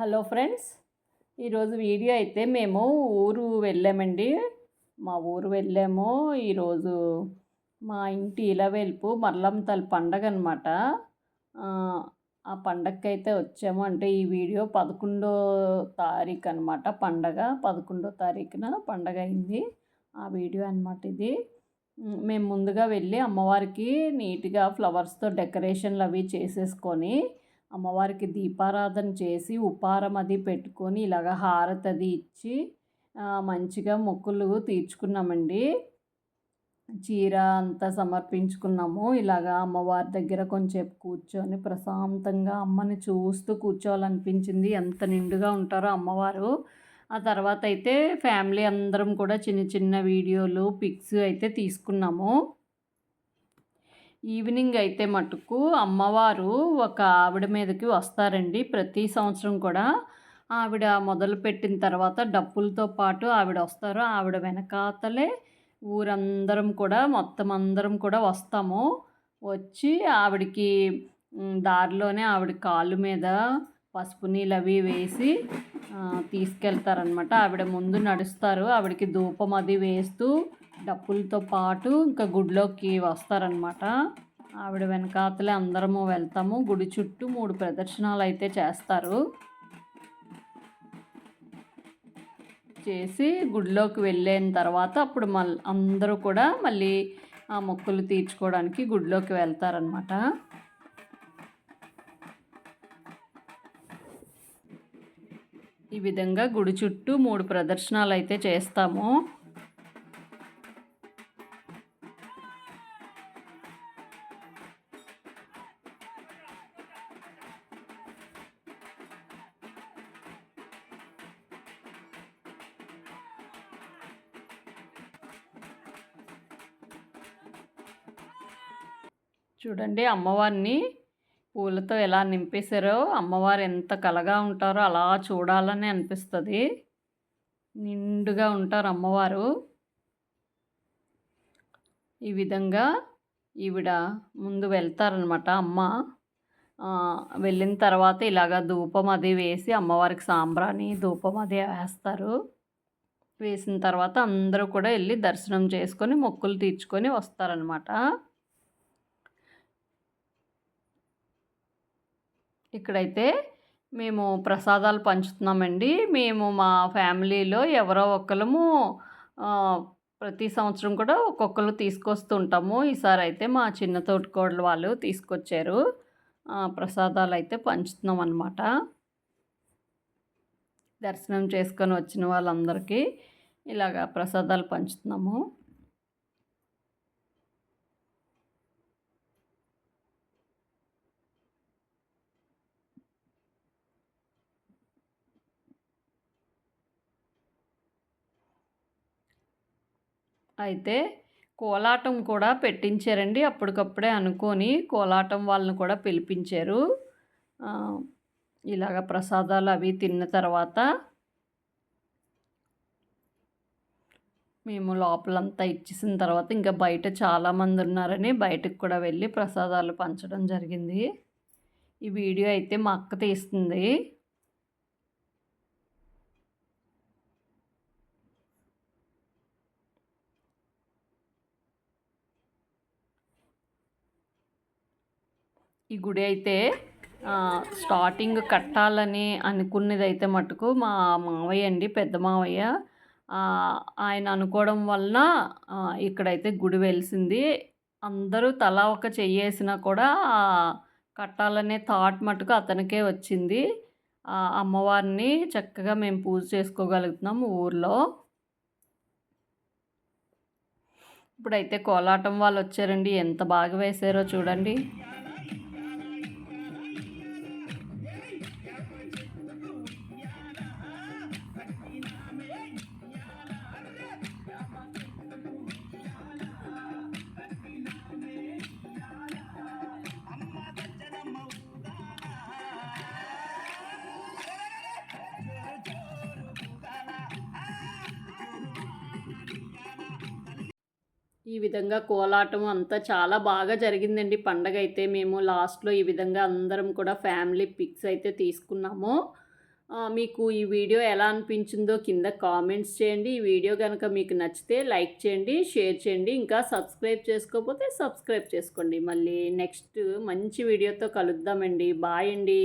Hello friends ఈరోజు video అయితే మేము ఊరు వెళ్ళామండి. మా ఊరు వెళ్ళాము. ఈరోజు మా ఇంటి ఇలవెల్పు మరలంతల్ పండగ అనమాట ఆ పండగకి అయితే వచ్చాము. అంటే ఈ వీడియో పదకొండో తారీఖు అనమాట పండగ. పదకొండో తారీఖున పండగ అయింది. ఆ వీడియో అనమాట ఇది. మేము ముందుగా వెళ్ళి అమ్మవారికి నీట్గా ఫ్లవర్స్తో డెకరేషన్లు అవి చేసేసుకొని అమ్మవారికి దీపారాధన చేసి ఉపారం అది పెట్టుకొని ఇలాగ హారతి అది ఇచ్చి మంచిగా మొక్కులు తీర్చుకున్నామండి. చీర అంతా సమర్పించుకున్నాము. ఇలాగా అమ్మవారి దగ్గర కొంచెం కూర్చొని ప్రశాంతంగా అమ్మని చూస్తూ కూర్చోవాలనిపించింది. ఎంత నిండుగా ఉంటారో అమ్మవారు. ఆ తర్వాత అయితే ఫ్యామిలీ అందరం కూడా చిన్న చిన్న వీడియోలు పిక్స్ అయితే తీసుకున్నాము. ఈవినింగ్ అయితే మటుకు అమ్మవారు ఒక ఆవిడ మీదకి వస్తారండి. ప్రతి సంవత్సరం కూడా ఆవిడ మొదలుపెట్టిన తర్వాత డప్పులతో పాటు ఆవిడ వస్తారు. ఆవిడ వెనకాతలే ఊరందరం కూడా మొత్తం అందరం కూడా వస్తాము. వచ్చి ఆవిడకి దారిలోనే ఆవిడ కాళ్ళు మీద పసుపు నీళ్ళు అవి వేసి తీసుకెళ్తారనమాట ఆవిడ ముందు నడుస్తారు. ఆవిడకి ధూపం అది వేస్తూ డప్పులతో పాటు ఇంకా గుడిలోకి వస్తారనమాట ఆవిడ వెనకాతలే అందరము వెళ్తాము. గుడి చుట్టూ మూడు ప్రదర్శనలు అయితే చేస్తారు. చేసి గుడిలోకి వెళ్ళిన తర్వాత అప్పుడు మళ్ళీ అందరూ కూడా మళ్ళీ ఆ మొక్కులు తీర్చుకోవడానికి గుడిలోకి వెళ్తారనమాట ఈ విధంగా గుడి చుట్టూ మూడు ప్రదర్శనలు అయితే చేస్తాము. చూడండి అమ్మవారిని పూలతో ఎలా నింపేశారో అమ్మవారు ఎంత కలగా ఉంటారో అలా చూడాలని అనిపిస్తుంది. నిండుగా ఉంటారు అమ్మవారు. ఈ విధంగా ఈవిడ ముందు వెళ్తారనమాట అమ్మ. వెళ్ళిన తర్వాత ఇలాగ ధూపం అది వేసి అమ్మవారికి సాంబ్రాణి ధూపం అది వేస్తారు. వేసిన తర్వాత అందరూ కూడా వెళ్ళి దర్శనం చేసుకొని మొక్కులు తీర్చుకొని వస్తారనమాట ఇక్కడైతే మేము ప్రసాదాలు పంచుతున్నామండి. మేము మా ఫ్యామిలీలో ఎవరో ఒకరము ప్రతి సంవత్సరం కూడా ఒక్కొక్కరు తీసుకొస్తుంటాము. ఈసారి అయితే మా చిన్న తోటికోడలు వాళ్ళు తీసుకొచ్చారు. ప్రసాదాలు అయితే పంచుతున్నాం అనమాట దర్శనం చేసుకొని వచ్చిన వాళ్ళందరికీ ఇలాగ ప్రసాదాలు పంచుతున్నాము. అయితే కోలాటం కూడా పెట్టించారండి. అప్పటికప్పుడే అనుకొని కోలాటం వాళ్ళని కూడా పిలిపించారు. ఇలాగ ప్రసాదాలు అవి తిన్న తర్వాత మేము లోపలంతా ఇచ్చేసిన తర్వాత ఇంకా బయట చాలామంది ఉన్నారని బయటకు కూడా వెళ్ళి ప్రసాదాలు పంచడం జరిగింది. ఈ వీడియో అయితే మా అక్క తీస్తుంది. ఈ గుడి అయితే స్టార్టింగ్ కట్టాలని అనుకున్నది అయితే మటుకు మా మావయ్య అండి పెద్ద మావయ్య. ఆయన అనుకోవడం వలన ఇక్కడైతే గుడి వెలిసింది. అందరూ తలా ఒక చెయ్యేసినా కూడా కట్టాలనే థాట్ మటుకు అతనికే వచ్చింది. అమ్మవారిని చక్కగా మేము పూజ చేసుకోగలుగుతున్నాము ఊర్లో. ఇప్పుడైతే కోలాటం వాళ్ళు వచ్చారండి ఎంత బాగా వేశారో చూడండి. ఈ విధంగా కోలాటం అంతా చాలా బాగా జరిగిందండి. పండగ అయితే మేము లాస్ట్లో ఈ విధంగా అందరం కూడా ఫ్యామిలీ పిక్స్ అయితే తీసుకున్నాము. మీకు ఈ వీడియో ఎలా అనిపించిందో కింద కామెంట్స్ చేయండి. ఈ వీడియో కనుక మీకు నచ్చితే లైక్ చేయండి షేర్ చేయండి. ఇంకా సబ్స్క్రైబ్ చేసుకోకపోతే సబ్స్క్రైబ్ చేసుకోండి. మళ్ళీ నెక్స్ట్ మంచి వీడియోతో కలుద్దామండి. బాయ్ అండి.